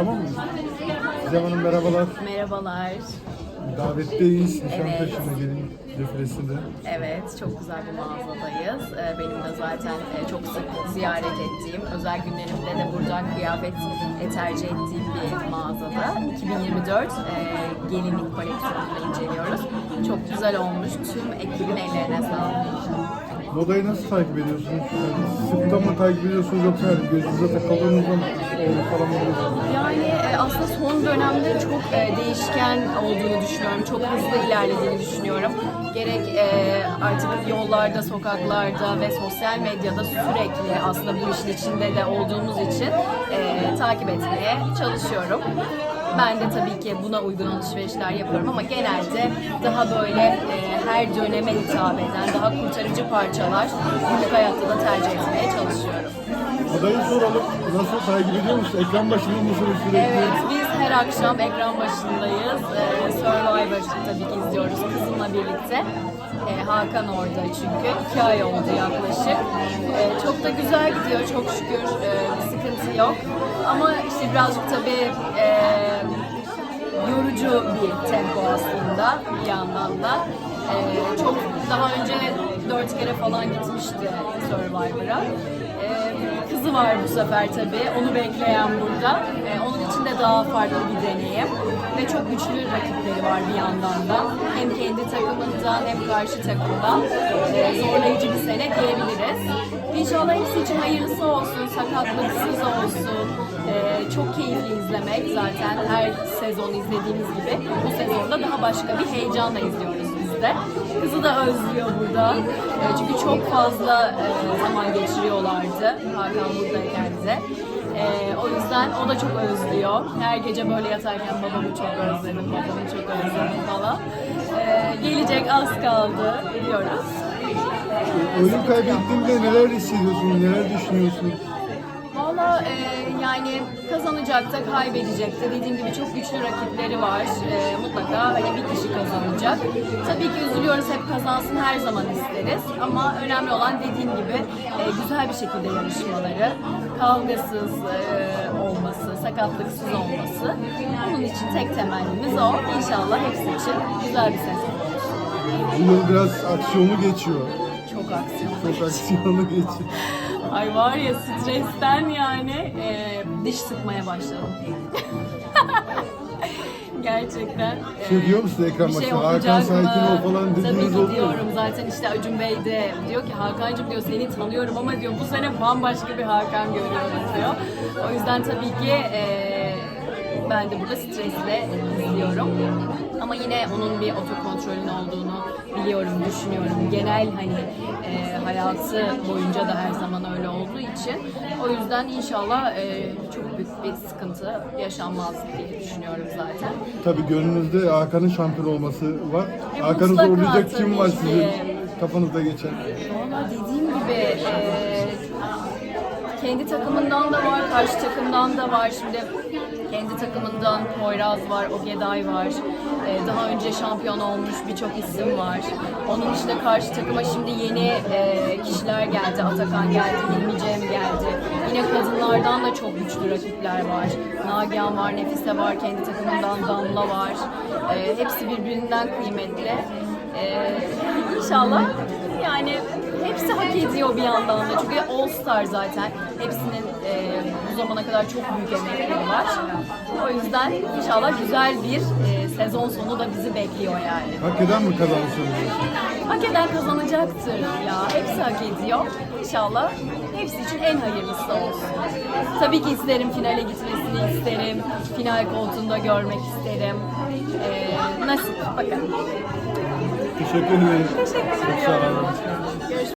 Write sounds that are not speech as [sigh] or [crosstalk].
Tamam mı? Gizem Hanım merhabalar. Merhabalar. Davetteyiz. Nişantaşı'na gelin defilesinde. Evet, çok güzel bir mağazadayız. Ee, Benim de zaten e, çok sık ziyaret ettiğim, özel günlerimde de buradan kıyafet e, tercih ettiğim bir mağazada. 2024 e, gelinlik koleksiyonunu inceliyoruz. Çok güzel olmuş. Tüm ekibin ellerine sağlık. Modayı nasıl takip ediyorsunuz? Yani sıkıda mı takip ediyorsunuz yoksa hani gözünüze takıldığınızda mı falan mı oluyorsunuz? Yani e, aslında son dönemde çok e, değişken olduğunu düşünüyorum. Çok hızlı ilerlediğini düşünüyorum. Gerek e, artık yollarda, sokaklarda ve sosyal medyada sürekli aslında bu işin içinde de olduğumuz için takip etmeye çalışıyorum. Ben de tabii ki buna uygun alışverişler yapıyorum ama genelde daha böyle e, her döneme hitap eden, daha kurtarıcı parçalar günlük hayatta da tercih etmeye çalışıyorum. Modayı soralım. Nasıl takip ediyor musunuz? Ekran başında mısınız sürekli? Evet, biz her akşam ekran başındayız. Ee, Survivor tabii ki izliyoruz kızımla birlikte. Ee, Hakan orada çünkü. iki ay oldu yaklaşık. Ee, çok da güzel gidiyor çok şükür. Ee, bir sıkıntı yok. Ama işte birazcık tabii e, yorucu bir tempo aslında bir yandan da. Ee, çok daha önce dört kere falan gitmişti Survivor'a. Ee, kızı var bu sefer tabii. Onu bekleyen burada. Ee, onun için de daha farklı bir deneyim. Ve çok güçlü rakipleri var bir yandan da. Hem kendi takımından hem karşı takımdan. Ee, zorlayıcı bir sene. İnşallah hepsi için hayırlısı olsun, sakatlıksız olsun. Ee, çok keyifli izlemek zaten her sezon izlediğimiz gibi. Bu sezonda daha başka bir heyecanla izliyoruz biz de. Kızı da özlüyor burada. Ee, çünkü çok fazla e, zaman geçiriyorlardı Hakan buradayken de. Ee, o yüzden o da çok özlüyor. Her gece böyle yatarken babamı çok özledim, babamı çok özledim falan. Ee, gelecek az kaldı Oyun kaybettiğinde neler hissediyorsunuz? Neler düşünüyorsunuz? Valla e, yani kazanacak da kaybedecek de dediğim gibi çok güçlü rakipleri var. E, mutlaka hani bir kişi kazanacak. Tabii ki üzülüyoruz hep kazansın her zaman isteriz. Ama önemli olan dediğim gibi e, güzel bir şekilde yarışmaları, kavgasız e, olması, sakatlıksız olması. Bunun için tek temennimiz o. İnşallah hepsi için güzel bir sezon. Bu yıl biraz aksiyonu geçiyor. Çok aksiyon. Çok aksiyonu geçiyor. Ay var ya stresten yani e, diş sıkmaya başladım. [laughs] Gerçekten. e, Şey diyor musun ekran bir şey? Hakan olacak sakin mı? ol falan Tabii dediğiniz ki oluyor. diyorum. Zaten işte Acun Bey de diyor ki Hakan'cığım diyor seni tanıyorum ama diyor bu sene bambaşka bir Hakan görüyorum diyor. O yüzden tabii ki e, ben de burada stresle izliyorum. Ama yine onun bir otokontrolün olduğunu biliyorum, düşünüyorum. Genel hani e, hayatı boyunca da her zaman öyle olduğu için. O yüzden inşallah e, çok büyük bir sıkıntı yaşanmaz diye düşünüyorum zaten. Tabii gönlünüzde Hakan'ın şampiyon olması var. E, Hakan'ı zorlayacak kim var sizin kafanızda geçen? Valla dediğim gibi e, kendi takımından da var, karşı takımdan da var. Şimdi kendi takımından Poyraz var, Ogeday var. E, daha önce şampiyon olmuş birçok isim var. Onun dışında karşı takıma şimdi yeni e, kişiler geldi. Atakan geldi, Hilmi Cem geldi. Yine kadınlardan da çok güçlü rakipler var. Nagihan var, Nefise var, kendi takımından Damla var. E, hepsi birbirinden kıymetli. Ee, inşallah yani hepsi hak ediyor bir yandan da çünkü All Star zaten hepsinin e, bu zamana kadar çok büyük emekleri var. O yüzden inşallah güzel bir e, sezon sonu da bizi bekliyor yani. Hak eden mi kazansın? Hak eden kazanacaktır ya. Hepsi hak ediyor. İnşallah hepsi için en hayırlısı olsun. Tabii ki isterim finale gitmesini isterim. Final koltuğunda görmek isterim. Ee, nasip bakalım. Teşekkür ederim. Teşekkür Çok sağ ediyorum. olun.